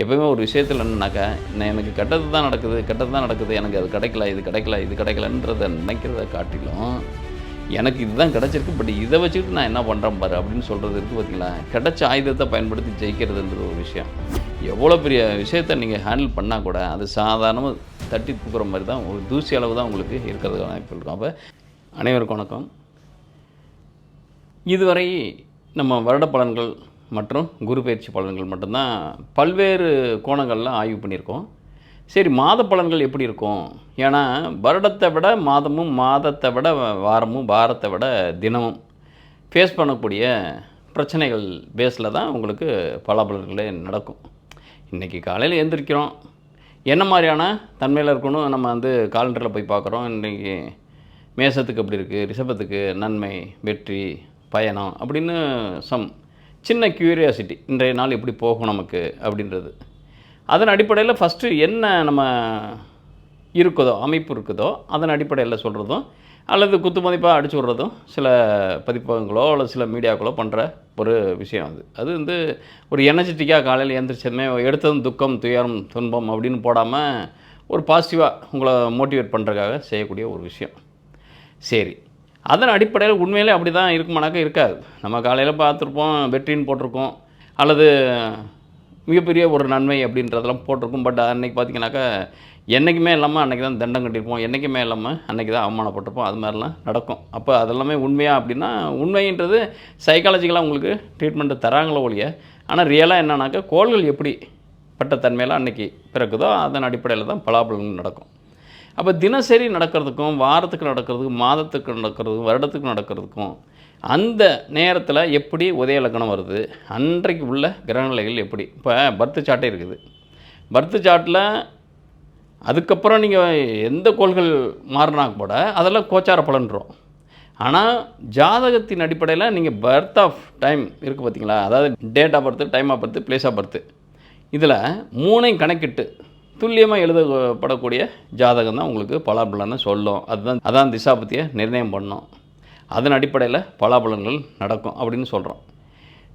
எப்பவுமே ஒரு விஷயத்தில் என்னன்னாக்கா நான் எனக்கு கெட்டது தான் நடக்குது கெட்டது தான் நடக்குது எனக்கு அது கிடைக்கல இது கிடைக்கல இது கிடைக்கலன்றத நினைக்கிறத காட்டிலும் எனக்கு இதுதான் கிடச்சிருக்கு பட் இதை வச்சுக்கிட்டு நான் என்ன பண்ணுறேன் பாரு அப்படின்னு சொல்கிறது இருக்குது பார்த்தீங்களா கிடைச்ச ஆயுதத்தை பயன்படுத்தி ஜெயிக்கிறதுன்றது ஒரு விஷயம். எவ்வளோ பெரிய விஷயத்தை நீங்கள் ஹேண்டில் பண்ணால் கூட அது சாதாரணமாக தட்டி தூக்குற மாதிரி தான் ஒரு தூசி அளவு தான் உங்களுக்கு இருக்கிறதுக்கான வாய்ப்பு இருக்கும். அப்போ அனைவருக்கும் வணக்கம். இதுவரை நம்ம வருட பலன்கள் மற்றும் குரு பயிற்சி பலன்கள் மட்டும்தான் பல்வேறு கோணங்களில் ஆய்வு பண்ணியிருக்கோம். சரி மாத பலன்கள் எப்படி இருக்கும்? ஏன்னா வருடத்தை விட மாதமும் மாதத்தை விட வாரமும் வாரத்தை விட தினமும் ஃபேஸ் பண்ணக்கூடிய பிரச்சனைகள் பேஸில் தான் உங்களுக்கு பலாபலன்களே நடக்கும். இன்றைக்கி காலையில் எழுந்திரிக்கிறோம் என்ன மாதிரியான தன்மையில் இருக்கணும்? நம்ம வந்து காலண்டரில் போய் பார்க்குறோம். இன்றைக்கி மேசத்துக்கு எப்படி இருக்குது ரிஷபத்துக்கு நன்மை வெற்றி பயணம் அப்படின்னு சம் சின்ன க்யூரியாசிட்டி இன்றைய நாள் எப்படி போகும் நமக்கு அப்படின்றது. அதன் அடிப்படையில் ஃபஸ்ட்டு என்ன நம்ம இருக்குதோ அமைப்பு இருக்குதோ அதன் அடிப்படையில் சொல்கிறதும் அல்லது குத்து மதிப்பாக அடிச்சு விட்றதும் சில பதிப்பகங்களோ அல்லது சில மீடியாக்களோ பண்ணுற ஒரு விஷயம் அது. அது வந்து ஒரு எனர்ஜெட்டிக்காக காலையில் எழுந்திரிச்சதுமே எடுத்ததும் துக்கம் துயரம் துன்பம் அப்படின்னு போடாமல் ஒரு பாசிட்டிவாக உங்களை மோட்டிவேட் பண்ணுறதுக்காக செய்யக்கூடிய ஒரு விஷயம். சரி அதன் அடிப்படையில் உண்மையிலே அப்படி தான் இருக்குமானாக்கா இருக்காது. நம்ம காலையில் பார்த்துருப்போம் வெற்றின்னு போட்டிருக்கோம் அல்லது மிகப்பெரிய ஒரு நன்மை அப்படின்றதெல்லாம் போட்டிருக்கும். பட் அன்றைக்கி பார்த்தீங்கன்னாக்கா என்றைக்குமே இல்லாமல் அன்றைக்கி தான் தண்டம் கட்டியிருப்போம். என்றைக்குமே இல்லாமல் அன்றைக்கி தான் அவமானப்பட்டிருப்போம். அது மாதிரிலாம் நடக்கும். அப்போ அதெல்லாமே உண்மையாக அப்படின்னா உண்மைன்றது சைக்காலஜிக்கலாக உங்களுக்கு ட்ரீட்மெண்ட்டு தராங்களோ ஒழிய ஆனால் ரியலாக என்னன்னாக்கா கோள்கள் எப்படி பட்ட தன்மையில் அன்றைக்கி பிறக்குதோ அதன் அடிப்படையில் தான் பலாபலங்கள் நடக்கும். அப்போ தினசரி நடக்கிறதுக்கும் வாரத்துக்கு நடக்கிறதுக்கும் மாதத்துக்கு நடக்கிறதுக்கும் வருடத்துக்கு நடக்கிறதுக்கும் அந்த நேரத்தில் எப்படி உதய லக்கணம் வருது? அன்றைக்கு உள்ள கிரகநிலைகள் எப்படி? இப்போ பர்த்து சாட்டே இருக்குது. பர்த்து சாட்டில் அதுக்கப்புறம் நீங்கள் எந்த கோள்கள் மாறினா கூட அதெல்லாம் கோச்சார பலன்றோம். ஆனால் ஜாதகத்தின் அடிப்படையில் நீங்கள் பர்த் ஆஃப் டைம் இருக்குது பார்த்தீங்களா அதாவது date of birth time of birth place of birth இதில் மூணையும் கணக்கிட்டு துல்லியமாக எழுதப்படக்கூடிய ஜாதகம் தான் உங்களுக்கு பலாபலனை சொல்லும். அதுதான் அதான் திசாபத்தியை நிர்ணயம் பண்ணும். அதன் அடிப்படையில் பலாபலன்கள் நடக்கும் அப்படின்னு சொல்கிறோம்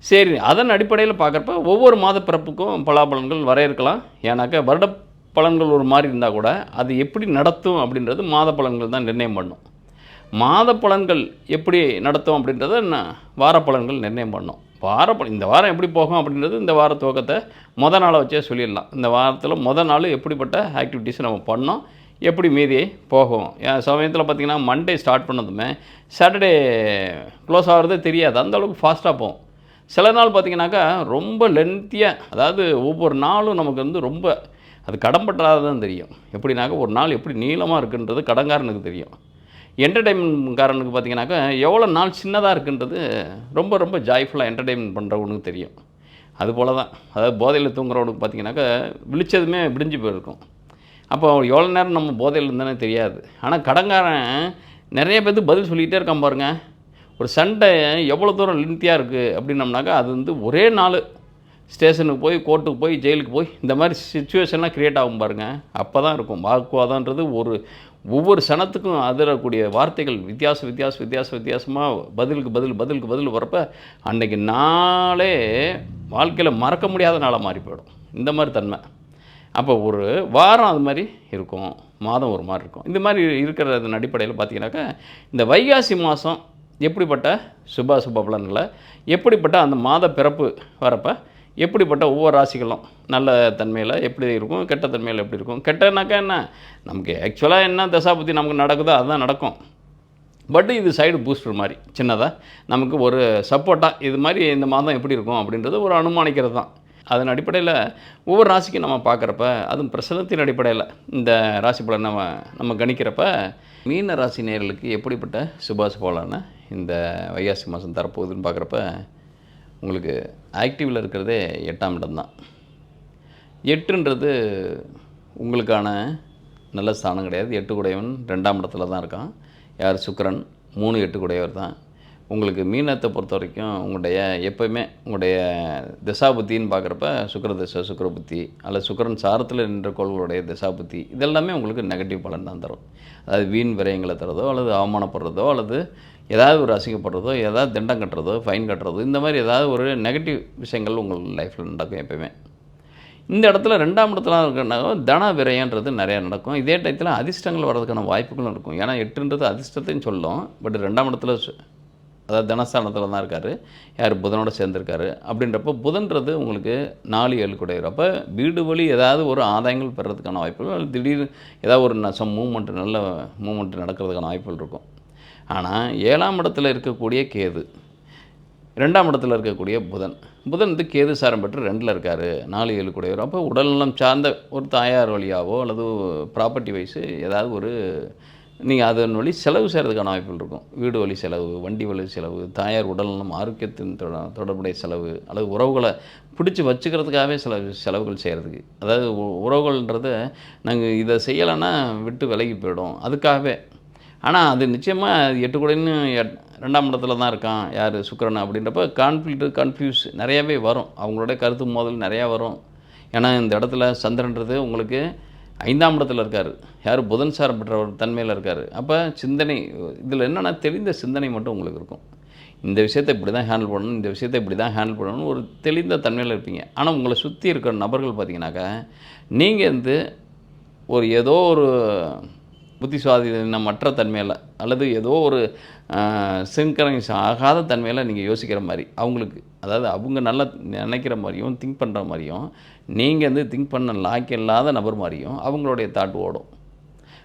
சரி அதன் அடிப்படையில் பார்க்குறப்ப ஒவ்வொரு மாத பிறப்புக்கும் பலாபலன்கள் வரையறுக்கலாம். ஏன்னாக்கா வருட பலன்கள் ஒரு மாதிரி இருந்தால் கூட அது எப்படி நடத்தும் அப்படின்றது மாத பலன்கள் தான் நிர்ணயம் பண்ணும். மாத பலன்கள் எப்படி நடத்தும் அப்படின்றத நான் வார பலன்கள் நிர்ணயம் பண்ணும். வார இந்த வாரம் எப்படி போகும் அப்படின்றது இந்த வார துவக்கத்தை முத நாளை வச்சே சொல்லிடலாம். இந்த வாரத்தில் முத நாள் எப்படிப்பட்ட ஆக்டிவிட்டீஸ் நம்ம பண்ணோம் எப்படி மீதி போகும். சமயத்தில் பார்த்திங்கன்னா மண்டே ஸ்டார்ட் பண்ணதுமே சாட்டர்டே க்ளோஸ் ஆகிறதே தெரியாது. அந்த அளவுக்கு ஃபாஸ்ட்டாக போகும். சில நாள் பார்த்திங்கனாக்கா ரொம்ப லென்த்தியாக அதாவது ஒவ்வொரு நாளும் நமக்கு வந்து ரொம்ப அது கடன்பட்டாதான் தெரியும். எப்படினாக்கா ஒரு நாள் எப்படி நீளமாக இருக்குன்றது கடங்காரனுக்கு தெரியும். என்டர்டெயின்மெண்ட்காரனுக்கு பார்த்தீங்கன்னாக்கா எவ்வளோ நாள் சின்னதாக இருக்குன்றது ரொம்ப ரொம்ப ஜாய்ஃபுல்லாக என்டர்டெயின்மெண்ட் பண்ணுறவனுக்கு தெரியும். அது போல் தான் அதாவது போதையில் தூங்குறவனுக்கு பார்த்தீங்கன்னாக்கா விழிச்சதுமே விடிஞ்சு போயிருக்கும். அப்போ எவ்வளோ நேரம் நம்ம போதையில் இருந்தானே தெரியாது. ஆனால் கடங்காரன் நிறைய பேர்த்துக்கு பதில் சொல்லிகிட்டே இருக்கான் பாருங்க. ஒரு சண்டை எவ்வளோ தூரம் லென்த்தியாக இருக்குது அப்படின்னம்னாக்கா அது வந்து ஒரே நாள். ஸ்டேஷனுக்கு போய் கோர்ட்டுக்கு போய் ஜெயிலுக்கு போய் இந்த மாதிரி சுச்சுவேஷன்லாம் க்ரியேட் ஆகும் பாருங்கள் அப்போ தான் இருக்கும். வாக்குவாதன்றது ஒரு ஒவ்வொரு சனத்துக்கும் அதிரக்கூடிய வார்த்தைகள் வித்தியாச வித்தியாச வித்தியாச வித்தியாசமாக பதிலுக்கு பதில் பதிலுக்கு பதில் வரப்ப அன்னைக்கு நாளே வாழ்க்கையில் மறக்க முடியாத நாளாக மாறி போயிடும். இந்த மாதிரி தன்மை. அப்போ ஒரு வாரம் அது மாதிரி இருக்கும். மாதம் ஒரு மாதிரி இருக்கும். இந்த மாதிரி இருக்கிறதன் அடிப்படையில் பார்த்தீங்கன்னாக்கா இந்த வைகாசி மாதம் எப்படிப்பட்ட சுப சுப பலன்களை எப்படிப்பட்ட அந்த மாத பிறப்பு வரப்போ எப்படிப்பட்ட ஒவ்வொரு ராசிகளும் நல்ல தன்மையில் எப்படி இருக்கும் கெட்ட தன்மையில் எப்படி இருக்கும்? கெட்டனாக்கா என்ன? நமக்கு ஆக்சுவலாக என்ன தசாபுத்தி நமக்கு நடக்குதோ அதுதான் நடக்கும். பட் இது சைடு பூஸ்டர் மாதிரி சின்னதாக நமக்கு ஒரு சப்போர்ட்டாக இது மாதிரி இந்த மாதம் எப்படி இருக்கும் அப்படின்றது ஒரு அனுமானிக்கிறது தான். அதன் அடிப்படையில் ஒவ்வொரு ராசிக்கும் நம்ம பார்க்குறப்ப அதுவும் பிரசனத்தின் அடிப்படையில் இந்த ராசி பலன் நம்ம நம்ம கணிக்கிறப்ப மீன ராசி நேர்களுக்கு எப்படிப்பட்ட சுபாசுபலான இந்த வைகாசி மாதம் தரப்போகுதுன்னு பார்க்குறப்ப உங்களுக்கு ஆக்டிவில் இருக்கிறதே எட்டாம் இடம் தான். எட்டுன்றது உங்களுக்கான நல்ல ஸ்தானம் கிடையாது. எட்டு குடையவன் ரெண்டாம் இடத்துல தான் இருக்கான். யார்? சுக்கிரன். மூணு எட்டு குடையவர் தான். உங்களுக்கு மீனத்தை பொறுத்த வரைக்கும் உங்களுடைய எப்போயுமே உங்களுடைய திசாபுத்தின்னு பார்க்குறப்ப சுக்கிர திசை சுக்கர புத்தி அல்லது சுக்கிரன் சாரத்தில் நின்ற கோள்களுடைய திசாபுத்தி இதெல்லாமே உங்களுக்கு நெகட்டிவ் பலன் தான் தரும். அதாவது வீண் விரயங்களை தரதோ அல்லது அவமானப்படுறதோ அல்லது ஏதாவது ஒரு அசிங்கப்படுறதோ ஏதாவது தண்டம் கட்டுறதோ ஃபைன் கட்டுறதோ இந்த மாதிரி ஏதாவது ஒரு நெகட்டிவ் விஷயங்கள் உங்கள் லைஃப்பில் நடக்கும் எப்பயுமே. இந்த இடத்துல ரெண்டாம் இடத்துல இருக்கிறனால தன விரயன்றது நிறையா நடக்கும். இதே டயத்தில் அதிர்ஷ்டங்கள் வர்றதுக்கான வாய்ப்புகளும் இருக்கும். ஏன்னா எட்டுன்றது அதிர்ஷ்டத்தையும் சொல்லும். பட் ரெண்டாம் இடத்துல சு- அதாவது தனஸ்தானத்தில் தான் இருக்கார். யார்? புதனோட சேர்ந்துருக்காரு. அப்படின்றப்போ புதன்றது உங்களுக்கு நாலு ஏழு கூடையர் அப்போ வீடு வழி ஏதாவது ஒரு ஆதாயங்கள் பெறதுக்கான வாய்ப்புகள் திடீர்னு ஏதாவது ஒரு நசம் மூமெண்ட் நல்ல மூமெண்ட் நடக்கிறதுக்கான வாய்ப்புகள் இருக்கும். ஆனால் ஏழாம் இடத்துல இருக்கக்கூடிய கேது ரெண்டாம் இடத்துல இருக்கக்கூடிய புதன். புதன் வந்து கேது சாரம் பெற்று ரெண்டில் இருக்கார் நாலு ஏழு கூடையவர். அப்போ உடல்நலம் சார்ந்த ஒரு தாயார் வழியாவோ அல்லது ப்ராப்பர்ட்டி வைஸு ஏதாவது ஒரு நீங்கள் அதன் வழி செலவு செய்கிறதுக்கான வாய்ப்புகள் இருக்கும். வீடு வழி செலவு வண்டி வழி செலவு தாயார் உடல்நலம் ஆரோக்கியத்தின் தொட- தொடர்புடைய செலவு அல்லது உறவுகளை பிடிச்சி வச்சுக்கிறதுக்காகவே சில செலவுகள் செய்கிறதுக்கு அதாவது உ- நாங்கள் இதை செய்யலைன்னா விட்டு விலகி போயிடும். அதுக்காகவே ஆனால் அது நிச்சயமாக எட்டு கூடன்னு எட் ரெண்டாம் இடத்துல தான் இருக்கான் யார்? சுக்கரன் அப்படின்றப்ப கான்ஃப்ளிக்ட் கன்ஃபியூஸ் நிறையாவே வரும். அவங்களோட கருத்து மோதல் நிறையா வரும். ஏன்னா இந்த இடத்துல சந்திரன்றது உங்களுக்கு ஐந்தாம் இடத்துல இருக்கார். யார்? புதன் சாரம் பெற்ற ஒரு தன்மையில் இருக்கார். அப்போ சிந்தனை இதில் என்னென்னா தெளிந்த சிந்தனை மட்டும் உங்களுக்கு இருக்கும். இந்த விஷயத்தை இப்படி தான் ஹேண்டில் பண்ணணும் இந்த விஷயத்தை இப்படி தான் ஹேண்டில் பண்ணணும்னு ஒரு தெளிந்த தன்மையில் இருப்பீங்க. ஆனால் உங்களை சுற்றி இருக்கிற நபர்கள் பார்த்தீங்கன்னாக்கா நீங்கள் வந்து ஒரு ஏதோ ஒரு புத்தி மற்ற தன்மையில் அல்லது ஏதோ ஒரு சின்கரன்ஸ் ஆகாத தன்மையில் நீங்கள் யோசிக்கிற மாதிரி அவங்களுக்கு அதாவது அவங்க நல்லா நினைக்கிற மாதிரியும் திங்க் பண்ணுற மாதிரியும் நீங்கள் வந்து திங்க் பண்ண லாக்கி இல்லாத நபர் மாதிரியும் அவங்களுடைய தாட் ஓடும்.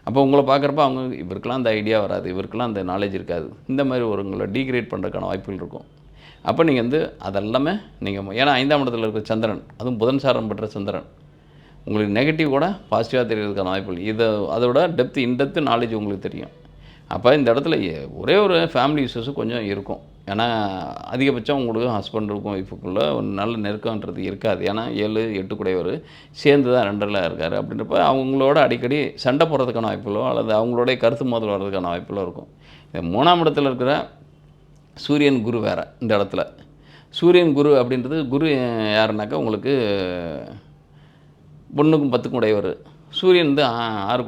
அப்போ உங்களை பார்க்குறப்ப அவங்க இவருக்கெல்லாம் அந்த ஐடியா வராது இவருக்கெல்லாம் அந்த நாலேஜ் இருக்காது. இந்த மாதிரி ஒரு உங்களை டீக்ரேட் பண்ணுறதுக்கான வாய்ப்புகள் இருக்கும். அப்போ நீங்கள் வந்து அதெல்லாமே நீங்கள் ஏன்னா ஐந்தாம் இடத்துல இருக்கிற சந்திரன் அதுவும் புதன் சாரம் பெற்ற சந்திரன். உங்களுக்கு நெகட்டிவ் கூட பாசிட்டிவாக தெரியறதுக்கான வாய்ப்புகள் இதை அதோட டெப்த் இன்டெப்த்து நாலேஜ் உங்களுக்கு தெரியும். அப்போ இந்த இடத்துல ஒரே ஒரு ஃபேமிலி இஷ்யூஸும் கொஞ்சம் இருக்கும். ஏன்னா அதிகபட்சம் உங்களுக்கு ஹஸ்பண்டுக்கும் ஒய்ஃபுக்குள்ளே ஒரு நல்ல நெருக்கம்ன்றது இருக்காது. ஏன்னா ஏழு எட்டு கூடையவர் சேர்ந்து தான் ரெண்டரில் இருக்கார். அப்படின்றப்ப அவங்களோட அடிக்கடி சண்டை போடுறதுக்கான வாய்ப்புகளோ அல்லது அவங்களோட கருத்து மோதல் வர்றதுக்கான வாய்ப்புகளோ இருக்கும். இந்த மூணாம் இடத்துல இருக்கிற சூரியன் குரு வேறு இந்த இடத்துல. சூரியன் குரு அப்படின்றது குரு யாருனாக்கா உங்களுக்கு ஒன்றுக்கும் பத்துக்கும் உடையவர் சூரியன் வந்து ஆ- ஆறு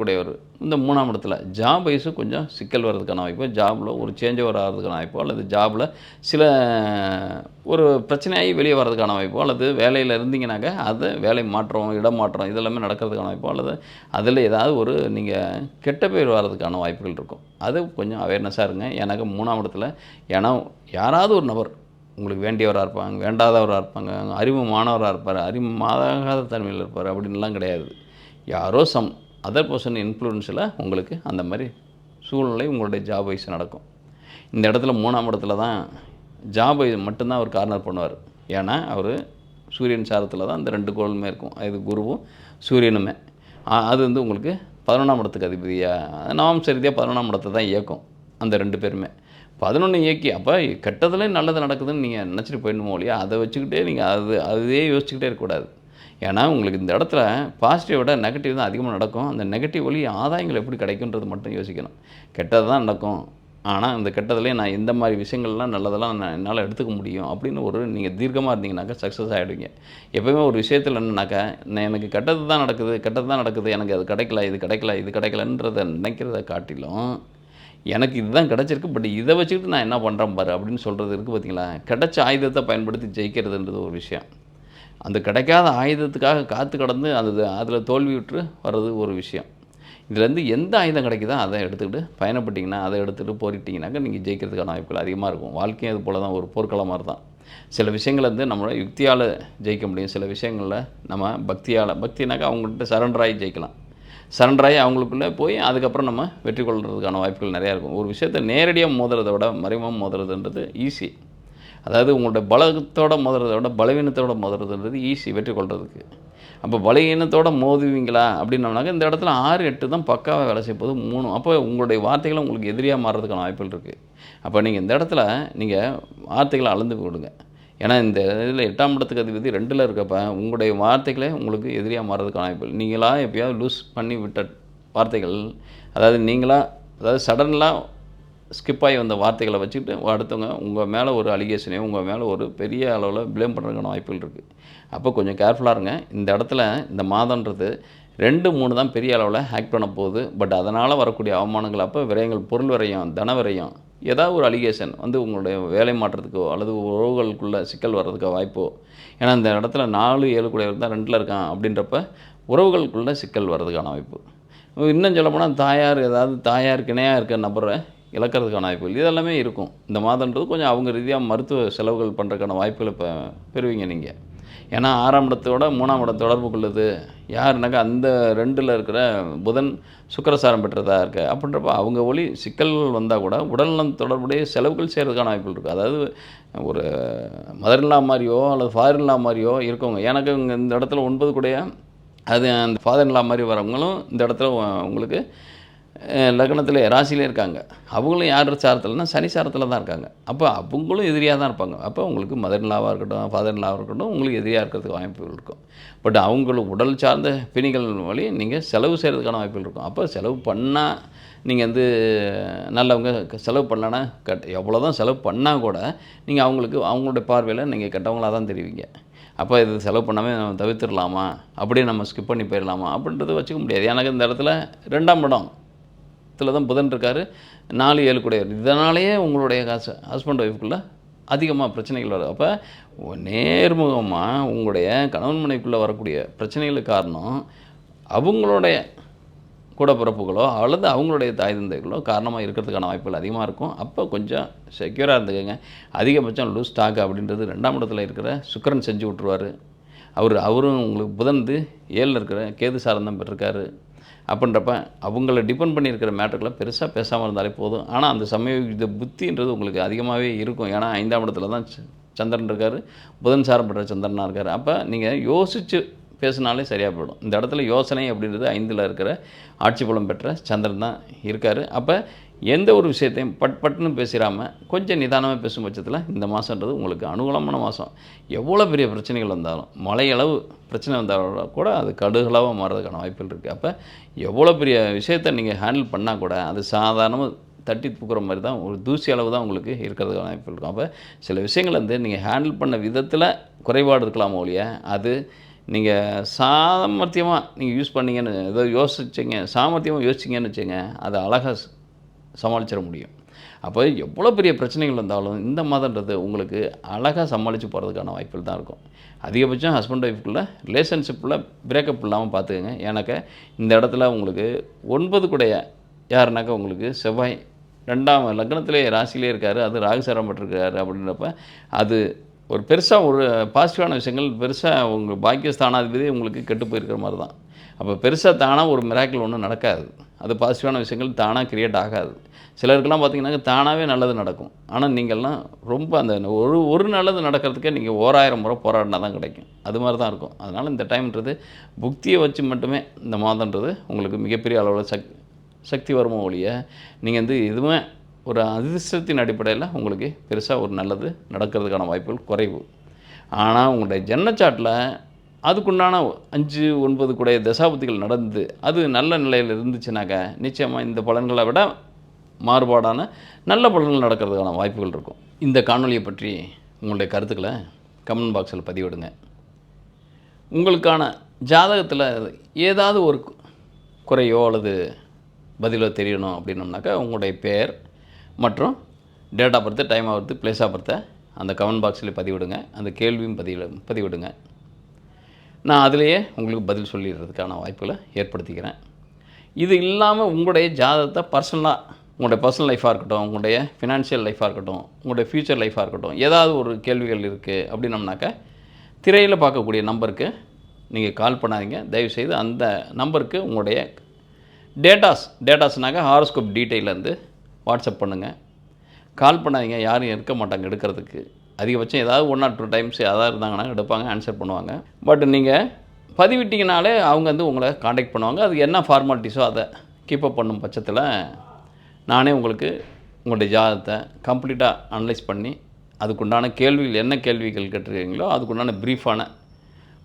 இந்த மூணாம் இடத்துல ஜாப் வயசு கொஞ்சம் சிக்கல் வர்றதுக்கான வாய்ப்பு ஜாபில் ஒரு சேஞ்ச் ஓவர் ஆகிறதுக்கான வாய்ப்போ அல்லது ஜாபில் சில ஒரு பிரச்சனையாகி வெளியே வர்றதுக்கான வாய்ப்போ அல்லது வேலையில் இருந்தீங்கன்னாக்கா அதை வேலை மாற்றம் இடம் மாற்றம் இதெல்லாமே நடக்கிறதுக்கான வாய்ப்போ அல்லது அதில் ஏதாவது ஒரு நீங்கள் கெட்ட பேர் வர்றதுக்கான வாய்ப்புகள் இருக்கும். அது கொஞ்சம் அவேர்னஸாக இருங்க. எனக்கு மூணாம் இடத்துல ஏன்னா யாராவது ஒரு நபர் உங்களுக்கு வேண்டியவராக இருப்பாங்க வேண்டாதவராக இருப்பாங்க அறிமுகமானவராக இருப்பார் அறிவு மாதாகாத தன்மையில் இருப்பார் அப்படின்லாம் கிடையாது. யாரோ சம் அதர் பர்சன் இன்ஃப்ளூயன்ஸில் உங்களுக்கு அந்த மாதிரி சூழ்நிலை உங்களுடைய ஜாப் வைஸ் நடக்கும். இந்த இடத்துல மூணாம் இடத்துல தான் ஜாப் வைஸ் மட்டும்தான் அவர் கார்னர் பண்ணுவார். ஏன்னா அவர் சூரியன் சாரத்தில் தான் அந்த ரெண்டு கோளுமே இருக்கும். இது குருவும் சூரியனுமே. அது வந்து உங்களுக்கு பதினொன்றாம் இடத்துக்கு அதிபதியாக நவம் சரிதியாக பதினொன்றாம் இடத்தை தான் இயக்கும். அந்த ரெண்டு பேருமே. பதினொன்று இயக்கி அப்போ கெட்டதுலேயும் நல்லது நடக்குதுன்னு நீங்கள் நினச்சிட்டு போயிடணுமோ இல்லையா? அதை வச்சுக்கிட்டே நீங்கள் அது அதே யோசிச்சுக்கிட்டே இருக்கக்கூடாது. ஏன்னா உங்களுக்கு இந்த இடத்துல பாசிட்டிவ் விட நெகட்டிவ் தான் அதிகமாக நடக்கும். அந்த நெகட்டிவ் வழி ஆதாயங்கள் எப்படி கிடைக்குன்றது மட்டும் யோசிக்கணும். கெட்டது தான் நடக்கும். ஆனால் இந்த கெட்டதுலேயே நான் இந்த மாதிரி விஷயங்கள்லாம் நல்லதெல்லாம் நான் என்னால் எடுத்துக்க முடியும் அப்படின்னு ஒரு நீங்கள் தீர்க்கமாக இருந்தீங்கனாக்கா சக்ஸஸ் ஆகிடுவீங்க எப்போவுமே ஒரு விஷயத்தில் என்னன்னாக்கா நான் எனக்கு கெட்டது தான் நடக்குது கெட்டது தான் நடக்குது எனக்கு அது கிடைக்கல இது கிடைக்கல இது கிடைக்கலன்றதை நினைக்கிறத காட்டிலும் எனக்கு இதுதான் கிடச்சிருக்கு பட் இதை வச்சுக்கிட்டு நான் என்ன பண்ணுறேன் பாரு அப்படின்னு சொல்கிறது இருக்குது பார்த்தீங்களா? கிடைச்ச ஆயுதத்தை பயன்படுத்தி ஜெயிக்கிறதுன்றது ஒரு விஷயம். அந்த கிடைக்காத ஆயுதத்துக்காக காத்து கடந்து அது அதில் தோல்வி விட்டு வர்றது ஒரு விஷயம். இதுலேருந்து எந்த ஆயுதம் கிடைக்குதோ அதை எடுத்துக்கிட்டு பயணப்பட்டிங்கன்னா அதை எடுத்துகிட்டு போரிட்டிங்கனாக்கா நீங்கள் ஜெயிக்கிறதுக்கான வாய்ப்புகள் அதிகமாக இருக்கும். வாழ்க்கையும் அது போல தான் ஒரு போர்க்களம் மாதிரி தான் சில விஷயங்களை வந்து நம்மளோட யுக்தியால் ஜெயிக்க முடியும். சில விஷயங்களில் நம்ம பக்தியால் பக்தினாக்கா அவங்கள்ட்ட சரண்டராகி ஜெயிக்கலாம். சரண்டர் ஆகி அவங்களுக்குள்ளே போய் அதுக்கப்புறம் நம்ம வெற்றி கொள்றதுக்கான வாய்ப்புகள் நிறையா இருக்கும். ஒரு விஷயத்தை நேரடியாக மோதுறதை விட மறைமுகமாக மோதுறதுன்றது ஈஸி அதாவது உங்களோட பலத்தோட மோதுறதை விட பலவீனத்தோட மோதுறதுன்றது ஈஸி வெற்றி கொள்றதுக்கு. அப்போ பலவீனத்தோட மோதுவீங்களா அப்படின்னோம்னாக்க இந்த இடத்துல ஆறு எட்டு தான் பக்காவாக வேலை செய்ய போது மூணு அப்போ உங்களுடைய வார்த்தைகளும் உங்களுக்கு எதிரியாக மாறுறதுக்கான வாய்ப்புகள் இருக்குது அப்போ நீங்கள் இந்த இடத்துல நீங்கள் வார்த்தைகளை அளந்து கொடுங்க. ஏன்னா இந்த இதில் எட்டாம் இடத்துக்கு அதிபதி ரெண்டில் இருக்கப்ப உங்களுடைய வார்த்தைகளே உங்களுக்கு எதிரியாக மாறுறதுக்கான வாய்ப்புகள் நீங்களாக எப்பயாவது லூஸ் பண்ணி விட்ட வார்த்தைகள் அதாவது நீங்களாக அதாவது சடனாக ஸ்கிப் ஆகி வந்த வார்த்தைகளை வச்சுக்கிட்டு அடுத்தவங்க உங்கள் மேலே ஒரு அலிகேஷனையும் உங்கள் மேலே ஒரு பெரிய அளவில் ப்ளேம் பண்ணுறதுக்கான வாய்ப்புகள் இருக்குது அப்போ கொஞ்சம் கேர்ஃபுல்லாக இருங்க. இந்த இடத்துல இந்த மாதன்றது ரெண்டு மூணு தான் பெரிய அளவில் ஆக்ட் பண்ண போகுது. பட் அதனால் வரக்கூடிய அவமானங்கள் அப்போ விரயங்கள் பொருள் விரயம் தன விரயம் ஏதாவது ஒரு அலிகேஷன் வந்து உங்களுடைய வேலை மாற்றத்துக்கோ அல்லது உறவுகளுக்குள்ள சிக்கல் வர்றதுக்கோ வாய்ப்போ. ஏன்னா இந்த இடத்துல நாலு ஏழு கூடியவர் தான் ரெண்டில் இருக்கான் அப்படின்றப்ப உறவுகளுக்குள்ள சிக்கல் வர்றதுக்கான வாய்ப்பு. இன்னும் சொல்லப்போனால் தாயார் ஏதாவது தாயாருக்கு இணையாக இருக்க நபரை இழக்கிறதுக்கான வாய்ப்புகள் இதெல்லாமே இருக்கும். இந்த மாதன்றது கொஞ்சம் அவங்க ரீதியாக மருத்துவ செலவுகள் பண்ணுறதுக்கான வாய்ப்புகளை இப்போ பெறுவீங்க நீங்கள் ஏன்னா ஆறாம் இடத்தோட மூணாம் இடம் தொடர்பு கொள்ளுது. யாருனாக்கா அந்த ரெண்டில் இருக்கிற புதன் சுக்கரசாரம் பெற்றதாக இருக்குது அப்படின்றப்ப அவங்க ஒளி சிக்கல்கள் வந்தால் கூட உடல்நலம் தொடர்புடைய செலவுகள் செய்கிறதுக்கான வாய்ப்புகள் இருக்குது அதாவது ஒரு மதர்லா மாதிரியோ அல்லது ஃபாதர்லா மாதிரியோ இருக்கவங்க எனக்கு இங்க இந்த இடத்துல ஒன்பது கூடைய அது அந்த ஃபாதர்லா மாதிரி வரவங்களும் இந்த இடத்துல உங்களுக்கு லக்னத்தில் ராசியிலே இருக்காங்க. அவங்களும் யார் சாரத்தில்னா சனி சாரத்தில் தான் இருக்காங்க. அப்போ அவங்களும் எதிரியாக தான் இருப்பாங்க. அப்போ உங்களுக்கு மதர் லாவாக இருக்கட்டும் ஃபாதர் லாவாக இருக்கட்டும் உங்களுக்கு எதிரியாக இருக்கிறதுக்கு வாய்ப்புகள் இருக்கும். பட் அவங்களுக்கு உடல் சார்ந்த பிணிகள் வழி நீங்கள் செலவு செய்கிறதுக்கான வாய்ப்புகள் இருக்கும். அப்போ செலவு பண்ணால் நீங்கள் வந்து நல்லவங்க செலவு பண்ணலன்னா கட் எவ்வளோ தான் செலவு பண்ணால் கூட நீங்கள் அவங்களுக்கு அவங்களுடைய பார்வையில் நீங்கள் கெட்டவங்களாக தான் தெரிவிங்க. அப்போ இது செலவு பண்ணாமல் நம்ம தவிர்த்துடலாமா? அப்படியே நம்ம ஸ்கிப் பண்ணி போயிடலாமா? அப்படின்றத வச்சுக்க முடியாது. எனக்கு இந்த இடத்துல ரெண்டாம் இடம். இதில் தான் புதன் இருக்கார். நாலு ஏழு கூட இதனாலேயே உங்களுடைய காசு ஹஸ்பண்ட் ஒய்ஃபுக்குள்ளே அதிகமாக பிரச்சனைகள் வரும் அப்போ நேர்முகமாக உங்களுடைய கணவன் மனைவிக்குள்ளே வரக்கூடிய பிரச்சனைகளுக்கு காரணம் அவங்களுடைய கூட பிறப்புகளோ அல்லது அவங்களுடைய தாய் தந்தைகளோ காரணமாக இருக்கிறதுக்கான வாய்ப்புகள் அதிகமாக இருக்கும். அப்போ கொஞ்சம் செக்யூராக இருந்துக்கோங்க. அதிகபட்சம் லூஸ் ஸ்டாக் அப்படின்றது ரெண்டாம் இடத்துல இருக்கிற சுக்கரன் செஞ்சு விட்ருவார் அவர் அவரும் உங்களுக்கு புதந்து ஏழில் இருக்கிற கேது சாரந்தம் பெற்றிருக்காரு. அப்படின்றப்ப அவங்கள டிபெண்ட் பண்ணியிருக்கிற மேட்டர்களை பெருசாக பேசாமல் இருந்தாலே போதும். ஆனால் அந்த சமய புத்தின்றது உங்களுக்கு அதிகமாகவே இருக்கும். ஏன்னா ஐந்தாம் இடத்துல தான் ச- சந்திரன் இருக்கார். புதன் சாரம் பெற்ற சந்திரனாக இருக்கார். அப்போ நீங்கள் யோசித்து பேசினாலே சரியாக போயிடும். இந்த இடத்துல யோசனை அப்படின்றது ஐந்தில் இருக்கிற ஆட்சி புலம் பெற்ற சந்திரன் தான் இருக்கார். அப்போ எந்த ஒரு விஷயத்தையும் பட் பட்டுன்னு பேசிடாமல் கொஞ்சம் நிதானமாக பேசும் பட்சத்தில் இந்த மாதன்றது உங்களுக்கு அனுகூலமான மாதம் எவ்வளோ பெரிய பிரச்சனைகள் வந்தாலும் மழையளவு பிரச்சனை வந்தாலும் கூட அது கடுகளாக மாறுறதுக்கான வாய்ப்புகள் இருக்குது அப்போ எவ்வளோ பெரிய விஷயத்தை நீங்கள் ஹேண்டில் பண்ணால் கூட அது சாதாரணமாக தட்டி தூக்குற மாதிரி தான் ஒரு தூசி அளவு தான் உங்களுக்கு இருக்கிறதுக்கான வாய்ப்பு இருக்கும். அப்போ சில விஷயங்கள் வந்து நீங்கள் ஹேண்டில் பண்ண விதத்தில் குறைபாடு இருக்கலாமோ ஒழிய அது நீங்கள் சாமர்த்தியமாக நீங்கள் யூஸ் பண்ணீங்கன்னு ஏதோ யோசிச்சிங்க சாமர்த்தியமாக யோசிச்சிங்கன்னு வச்சுங்க அதை அழகாக சமாளிச்சிட முடியும். அப்போ எவ்வளோ பெரிய பிரச்சனைகள் இருந்தாலும் இந்த மாதன்றது உங்களுக்கு அழகாக சமாளித்து போகிறதுக்கான வாய்ப்புகள் தான் இருக்கும். அதிகபட்சம் ஹஸ்பண்ட் ஒய்ஃப்குள்ளே ரிலேஷன்ஷிப்பில் பிரேக்கப் இல்லாமல் பார்த்துக்கங்க எனக்கு இந்த இடத்துல உங்களுக்கு ஒன்பது கூடைய யாருனாக்கா உங்களுக்கு செவ்வாய் ரெண்டாம் லக்னத்திலே ராசிலே இருக்கார். அது ராகுசாரம் பட்டிருக்காரு அப்படின்றப்ப அது ஒரு பெருசாக ஒரு பாசிட்டிவான விஷயங்கள் பெருசாக உங்கள் பாக்கியஸ்தானாதிபதி உங்களுக்கு கெட்டு போயிருக்கிற மாதிரி தான் அப்போ பெருசாக தானாக ஒரு மிராக்கிள் ஒன்றும் நடக்காது. அது பாசிட்டிவான விஷயங்கள் தானாக கிரியேட் ஆகாது. சிலருக்கெல்லாம் பார்த்தீங்கன்னா தானாகவே நல்லது நடக்கும். ஆனால் நீங்கள்லாம் ரொம்ப அந்த ஒரு ஒரு நல்லது நடக்கிறதுக்கே நீங்கள் ஓராயிரம் முறை போராடினா தான் கிடைக்கும். அது மாதிரி தான் இருக்கும். அதனால் இந்த டைம்ன்றது புக்தியை வச்சு மட்டுமே இந்த மாதன்றது உங்களுக்கு மிகப்பெரிய அளவில் சக் சக்தி வருமோ ஒழிய நீங்கள் வந்து எதுவுமே ஒரு அதிர்ஷ்டத்தின் அடிப்படையில் உங்களுக்கு பெருசாக ஒரு நல்லது நடக்கிறதுக்கான வாய்ப்புகள் குறைவு. ஆனால் உங்களுடைய ஜன்னச்சாட்டில் அதுக்குண்டான அஞ்சு ஒன்பது கூட தசாபதிகள் நடந்து அது நல்ல நிலையில் இருந்துச்சுனாக்கா நிச்சயமாக இந்த பலன்களை விட மாறுபாடான நல்ல பலன்கள் நடக்கிறதுக்கான வாய்ப்புகள் இருக்கும். இந்த காணொலியை பற்றி உங்களுடைய கருத்துக்களை கமெண்ட் பாக்ஸில் பதிவிடுங்க. உங்களுக்கான ஜாதகத்தில் ஏதாவது ஒரு குறையோ அல்லது பதிலோ தெரியணும் அப்படின்னோம்னாக்கா உங்களுடைய பேர் மற்றும் date of birth time of birth place of பர்த்தை அந்த கமெண்ட் பாக்ஸில் பதிவிடுங்க. அந்த கேள்வியும் பதிவிட பதிவிடுங்க. நான் அதிலேயே உங்களுக்கு பதில் சொல்லிடுறதுக்கான வாய்ப்புகளை ஏற்படுத்திக்கிறேன். இது இல்லாமல் உங்களுடைய ஜாதகத்தை பர்சனலாக உங்களுடைய பர்சனல் லைஃபாக இருக்கட்டும் உங்களுடைய ஃபினான்ஷியல் லைஃபாக இருக்கட்டும் உங்களுடைய ஃப்யூச்சர் லைஃபாக இருக்கட்டும் ஏதாவது ஒரு கேள்விகள் இருக்குது அப்படின்னம்னாக்கா திரையில் பார்க்கக்கூடிய நம்பருக்கு நீங்கள் கால் பண்ணாதீங்க. தயவுசெய்து அந்த நம்பருக்கு உங்களுடைய டேட்டாஸ் டேட்டாஸ்னாக்க ஹாரோஸ்கோப் டீட்டெயிலேருந்து வாட்ஸ்அப் பண்ணுங்கள் கால் பண்ணாதீங்க. யாரும் இருக்க மாட்டாங்க எடுக்கிறதுக்கு. அதிகபட்சம் ஏதாவது ஒன் ஆர் டூ டைம்ஸ் ஏதாவது இருந்தாங்கன்னா எடுப்பாங்க ஆன்சர் பண்ணுவாங்க. பட் நீங்கள் பதிவிட்டிங்கனாலே அவங்க வந்து உங்களை காண்டாக்ட் பண்ணுவாங்க. அது என்ன ஃபார்மாலிட்டிஸோ அதை கீப்பப் பண்ணும் பட்சத்தில் நானே உங்களுக்கு உங்களுடைய ஜாதகத்தை கம்ப்ளீட்டாக அனலைஸ் பண்ணி அதுக்குண்டான கேள்விகள் என்ன கேள்விகள் கேட்டிருக்கீங்களோ அதுக்குண்டான ப்ரீஃபான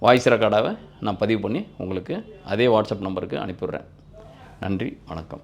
வாய்ஸ் ரெக்கார்டாக நான் பதிவு பண்ணி உங்களுக்கு அதே வாட்ஸ்அப் நம்பருக்கு அனுப்பிடுறேன் நன்றி வணக்கம்.